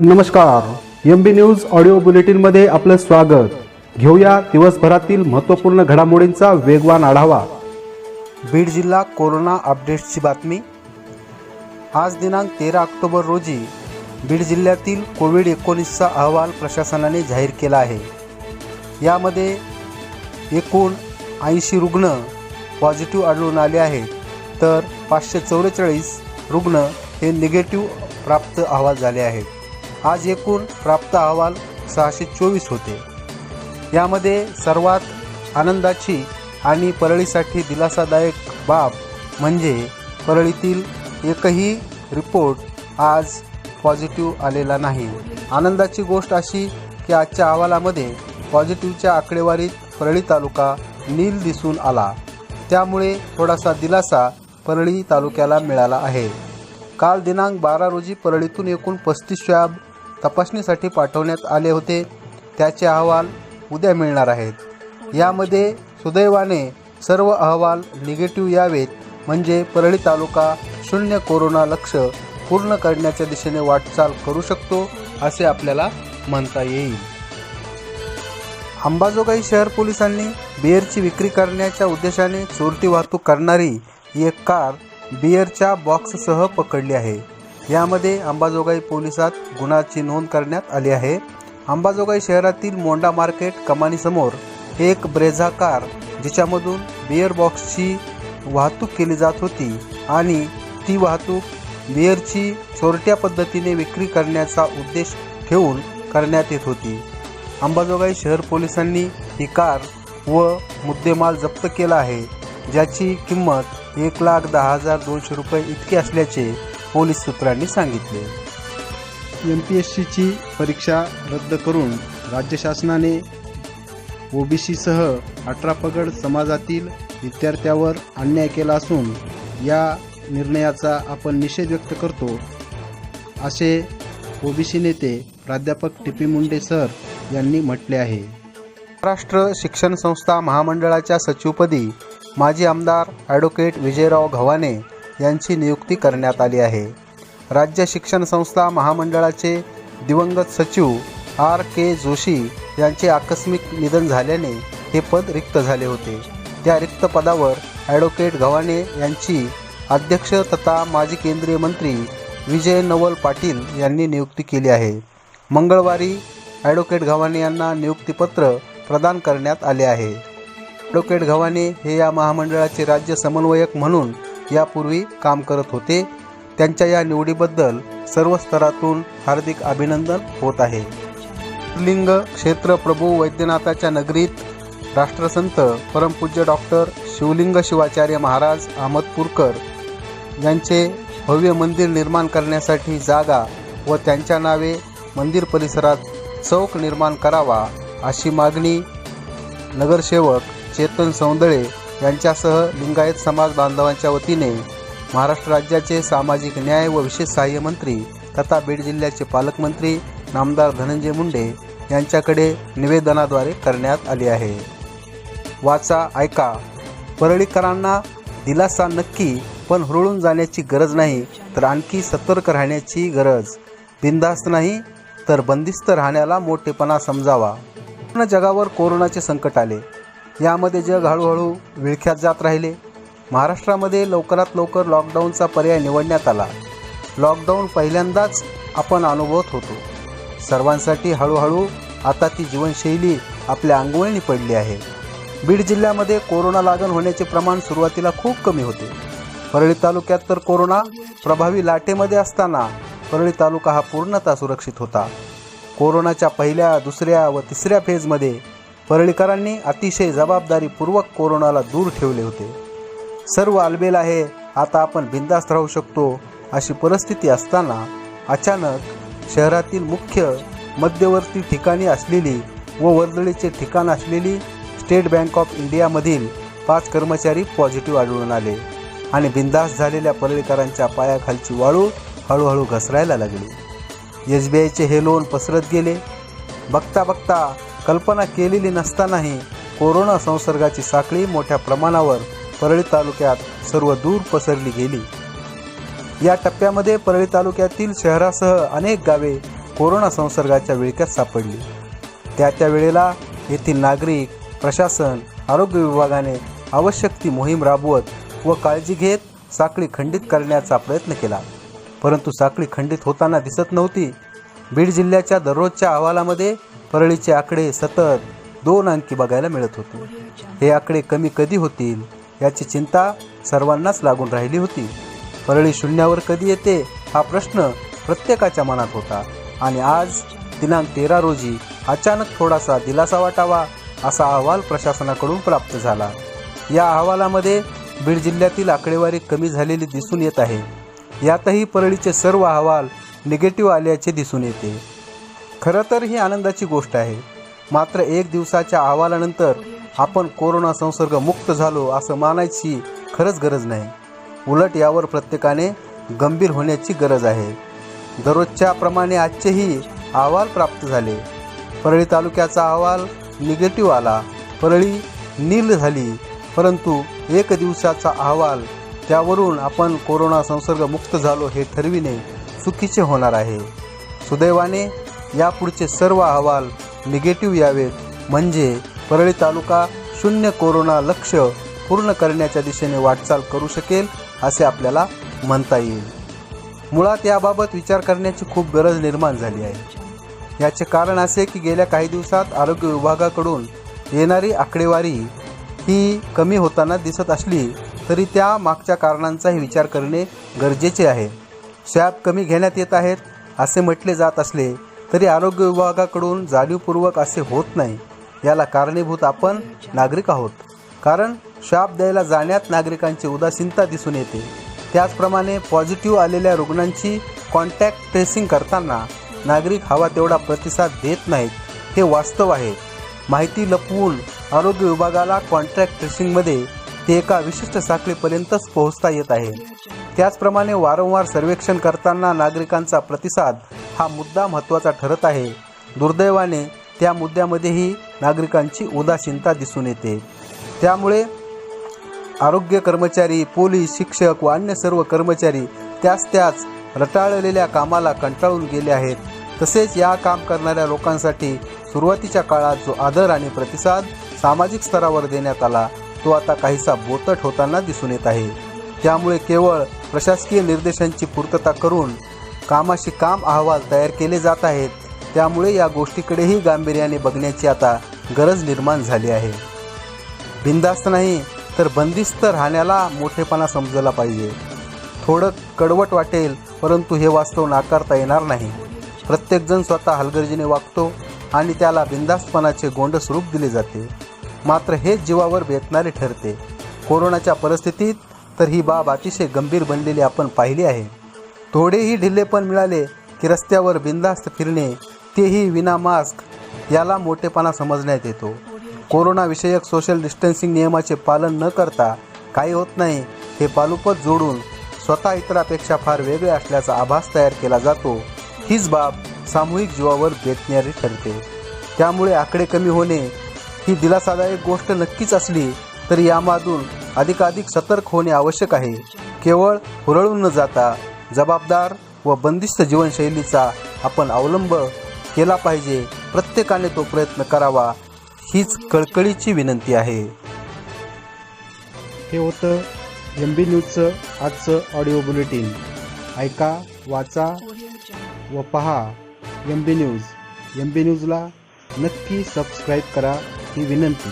नमस्कार. M B news audio बुलेटिनमध्ये आपलं स्वागत. घेऊया दिवसभरातील महत्त्वपूर्ण घडामोडींचा वेगवान आढावा. बीड जिल्हा कोरोना अपडेट्सची बातमी. आज दिनांक तेरा ऑक्टोबर रोजी बीड जिल्ह्यातील कोविड एकोणीसचा अहवाल प्रशासनाने जाहीर केला आहे. यामध्ये एकूण ऐंशी रुग्ण पॉझिटिव्ह आढळून आले आहेत. तर पाचशे चौवेचाळीस रुग्ण हे निगेटिव्ह प्राप्त अहवाल झाले आहेत. आज एकूण प्राप्त अहवाल सहाशे चोवीस होते. यामध्ये सर्वात आनंदाची आणि परळीसाठी दिलासादायक बाब म्हणजे परळीतील एकही रिपोर्ट आज पॉझिटिव्ह आलेला नाही. आनंदाची गोष्ट अशी की आजच्या अहवालामध्ये पॉझिटिव्हच्या आकडेवारीत परळी तालुका नील दिसून आला. त्यामुळे थोडासा दिलासा परळी तालुक्याला मिळाला आहे. काल दिनांक बारा रोजी परळीतून एकूण पस्तीस स्वॅब तपासणीसाठी पाठवण्यात आले होते. त्याचे अहवाल उद्या मिळणार आहेत. यामध्ये सुदैवाने सर्व अहवाल निगेटिव्ह यावेत. म्हणजे परळी तालुका शून्य कोरोना लक्ष पूर्ण करण्याच्या दिशेने वाटचाल करू शकतो असे आपल्याला म्हणता येईल. अंबाजोगाई शहर पोलिसांनी बिअरची विक्री करण्याच्या उद्देशाने चोरटी वाहतूक करणारी एक कार बिअरच्या बॉक्ससह पकडली आहे. यामध्ये अंबाजोगाई पोलिसात गुन्ह्याची नोंद करण्यात आली आहे. अंबाजोगाई शहरातील मोंडा मार्केट कमानीसमोर एक ब्रेझा कार जिच्यामधून बिअर बॉक्सची वाहतूक केली जात होती आणि ती वाहतूक बिअरची चोरट्या पद्धतीने विक्री करण्याचा उद्देश ठेवून करण्यात येत होती. अंबाजोगाई शहर पोलिसांनी ही कार व मुद्देमाल जप्त केला आहे ज्याची किंमत एक लाख दहा हजार दोनशे रुपये इतकी असल्याचे पोलीस सूत्रांनी सांगितले. एम पी एस सीची परीक्षा रद्द करून राज्य शासनाने ओबीसीसह अठरा पगड समाजातील विद्यार्थ्यावर अन्याय केला असून या निर्णयाचा आपण निषेध व्यक्त करतो असे ओबीसी नेते प्राध्यापक टी पी मुंडे सर यांनी म्हटले आहे. महाराष्ट्र शिक्षण संस्था महामंडळाच्या सचिवपदी माजी आमदार ॲडव्होकेट विजयराव घवाने यांची नियुक्ती करण्यात आली आहे. राज्य शिक्षण संस्था महामंडळाचे दिवंगत सचिव आर के जोशी यांचे आकस्मिक निधन झाल्याने हे पद रिक्त झाले होते. त्या रिक्त पदावर ॲडव्होकेट गव्हाणे यांची अध्यक्ष तथा माजी केंद्रीय मंत्री विजय नवल पाटील यांनी नियुक्ती केली आहे. मंगळवारी ॲडव्होकेट घवाने यांना नियुक्तीपत्र प्रदान करण्यात आले आहे. ॲडव्होकेट गव्हाणे हे या महामंडळाचे राज्य समन्वयक म्हणून यापूर्वी काम करत होते. त्यांच्या या निवडीबद्दल सर्व स्तरातून हार्दिक अभिनंदन होत आहे. लिंग क्षेत्र प्रभू वैद्यनाथाच्या नगरीत राष्ट्रसंत परमपूज्य डॉक्टर शिवलिंग शिवाचार्य महाराज अहमदपूरकर यांचे भव्य मंदिर निर्माण करण्यासाठी जागा व त्यांच्या नावे मंदिर परिसरात चौक निर्माण करावा अशी मागणी नगरसेवक चेतन सौंदळे यांच्यासह लिंगायत समाज बांधवांच्या वतीने महाराष्ट्र राज्याचे सामाजिक न्याय व विशेष सहाय्य मंत्री तथा बीड जिल्ह्याचे पालकमंत्री नामदार धनंजय मुंडे यांच्याकडे निवेदनाद्वारे करण्यात आली आहे. वाचा ऐका. परळीकरांना दिलासा नक्की पण हुरळून जाण्याची गरज नाही तर आणखी सतर्क राहण्याची गरज. बिंदास्त नाही तर बंदिस्त राहण्याला मोठेपणा समजावा. पूर्ण जगावर कोरोनाचे संकट आले. यामध्ये जग हळूहळू विळख्यात जात राहिले. महाराष्ट्रामध्ये लवकरात लवकर लॉकडाऊनचा पर्याय निवडण्यात आला. लॉकडाऊन पहिल्यांदाच आपण अनुभवत होतो. सर्वांसाठी हळूहळू आता ती जीवनशैली आपल्या अंगवळणी पडली आहे. बीड जिल्ह्यामध्ये कोरोना लागण होण्याचे प्रमाण सुरुवातीला खूप कमी होते. परळी तालुक्यात तर कोरोना प्रभावी लाटेमध्ये असताना परळी तालुका हा पूर्णतः सुरक्षित होता. कोरोनाच्या पहिल्या दुसऱ्या व तिसऱ्या फेजमध्ये परळीकरांनी अतिशय जबाबदारीपूर्वक कोरोनाला दूर ठेवले होते. सर्व आलबेल आहे आता आपण बिंदास्त राहू शकतो अशी परिस्थिती असताना अचानक शहरातील मुख्य मध्यवर्ती ठिकाणी असलेली व वर्दळीचे ठिकाण असलेली स्टेट बँक ऑफ इंडियामधील पाच कर्मचारी पॉझिटिव्ह आढळून आले आणि बिंदास झालेल्या परळीकरांच्या पायाखालची वाळू हळूहळू घसरायला लागली. एस बी आयचे हे लोन पसरत गेले. बघता बघता कल्पना केलेली नसतानाही कोरोना संसर्गाची साखळी मोठ्या प्रमाणावर परळी तालुक्यात सर्व दूर पसरली गेली. या टप्प्यामध्ये परळी तालुक्यातील शहरासह अनेक गावे कोरोना संसर्गाच्या विळक्यात सापडली. त्या त्या वेळेला येथील नागरिक प्रशासन आरोग्य विभागाने आवश्यक ती मोहीम राबवत व काळजी घेत साखळी खंडित करण्याचा प्रयत्न केला. परंतु साखळी खंडित होताना दिसत नव्हती. बीड जिल्ह्याच्या दररोजच्या अहवालामध्ये परळीचे आकडे सतत दोन अंकी बघायला मिळत होते. हे आकडे कमी कधी होतील याची चिंता सर्वांनाच लागून राहिली होती. परळी शून्यावर कधी येते हा प्रश्न प्रत्येकाच्या मनात होता. आणि आज दिनांक तेरा रोजी अचानक थोडासा दिलासा वाटावा असा अहवाल प्रशासनाकडून प्राप्त झाला. या अहवालामध्ये बीड जिल्ह्यातील आकडेवारी कमी झालेली दिसून येत आहे. यातही परळीचे सर्व अहवाल निगेटिव्ह आल्याचे दिसून येते. खरं तर ही आनंदाची गोष्ट आहे. मात्र एक दिवसाच्या अहवालानंतर आपण कोरोना संसर्ग मुक्त झालो असं मानायची खरंच गरज नाही. उलट यावर प्रत्येकाने गंभीर होण्याची गरज आहे. दररोजच्या प्रमाणे आजचेही अहवाल प्राप्त झाले. परळी तालुक्याचा अहवाल निगेटिव्ह आला. परळी नील झाली. परंतु एक दिवसाचा अहवाल त्यावरून आपण कोरोना संसर्ग मुक्त झालो हे ठरविणे चुकीचे होणार आहे. सुदैवाने यापुढचे सर्व अहवाल निगेटिव्ह यावेत. म्हणजे परळी तालुका शून्य कोरोना लक्ष पूर्ण करण्याच्या दिशेने वाटचाल करू शकेल असे आपल्याला म्हणता येईल. मुळात याबाबत विचार करण्याची खूप गरज निर्माण झाली आहे. याचे कारण असे की गेल्या काही दिवसात आरोग्य विभागाकडून येणारी आकडेवारी ही कमी होताना दिसत असली तरी त्या मागच्या कारणांचाही विचार करणे गरजेचे आहे. स्वॅब कमी घेण्यात येत आहेत असे म्हटले जात असले तरी आरोग्य विभागाकडून जाणीवपूर्वक असे होत नाही. याला कारणीभूत आपण नागरिक आहोत. कारण शाप द्यायला जाण्यात नागरिकांची उदासीनता दिसून येते. त्याचप्रमाणे पॉझिटिव्ह आलेल्या रुग्णांची कॉन्टॅक्ट ट्रेसिंग करताना नागरिक हवा तेवढा प्रतिसाद देत नाहीत. हे वास्तव आहे. माहिती लपवून आरोग्य विभागाला कॉन्ट्रॅक्ट ट्रेसिंगमध्ये ते एका विशिष्ट साखळीपर्यंतच पोहोचता येत आहे. त्याचप्रमाणे वारंवार सर्वेक्षण करताना नागरिकांचा प्रतिसाद हा मुद्दा महत्त्वाचा ठरत आहे. दुर्दैवाने त्या मुद्द्यामध्येही नागरिकांची उदासीनता दिसून येते. त्यामुळे आरोग्य कर्मचारी पोलीस शिक्षक व अन्य सर्व कर्मचारी त्याच त्याच रटाळलेल्या कामाला कंटाळून गेले आहेत. तसेच या काम करणाऱ्या लोकांसाठी सुरुवातीच्या काळात जो आदर आणि प्रतिसाद सामाजिक स्तरावर देण्यात आला तो आता काहीसा बोतट होताना दिसून येत आहे. त्यामुळे केवळ प्रशासकीय निर्देशांची पूर्तता करून कामाशी काम अहवाल तयार केले जात आहेत. त्यामुळे या गोष्टीकडेही गांभीर्याने बघण्याची आता गरज निर्माण झाली आहे. बिंदास्त नाही तर बंदिस्त राहण्याला मोठेपणा समजला पाहिजे. थोडं कडवट वाटेल परंतु हे वास्तव नाकारता येणार नाही. प्रत्येकजण स्वतः हलगर्जीने वागतो आणि त्याला बिंदास्तपणाचे गोंड स्वरूप दिले जाते. मात्र हेच जीवावर बेतणारे ठरते. कोरोनाच्या परिस्थितीत तर ही बाब अतिशय गंभीर बनलेली आपण पाहिली आहे. थोडेही ढिल्लेपण मिळाले की रस्त्यावर बिंदास्त फिरणे तेही विना मास्क याला मोठेपणा समजण्यात येतो. कोरोनाविषयक सोशल डिस्टन्सिंग नियमाचे पालन न करता काही होत नाही हे पालुपत जोडून स्वतः इतरापेक्षा फार वेगळे असल्याचा आभास तयार केला जातो. हीच बाब सामूहिक जीवावर बेतणारी ठरते. त्यामुळे आकडे कमी होणे ही दिलासादायक गोष्ट नक्कीच असली तरी यामधून अधिकाधिक सतर्क होणे आवश्यक आहे. केवळ हुरळून न जाता जबाबदार व बंदिस्त जीवनशैलीचा आपण अवलंब केला पाहिजे. प्रत्येकाने तो प्रयत्न करावा. हीच कळकळीची विनंती आहे. हे होतं एम बी न्यूजचं आजचं ऑडिओ बुलेटिन ऐका वाचा व पहा M B news M B न्यूजला नक्की सबस्क्राईब करा ही विनंती.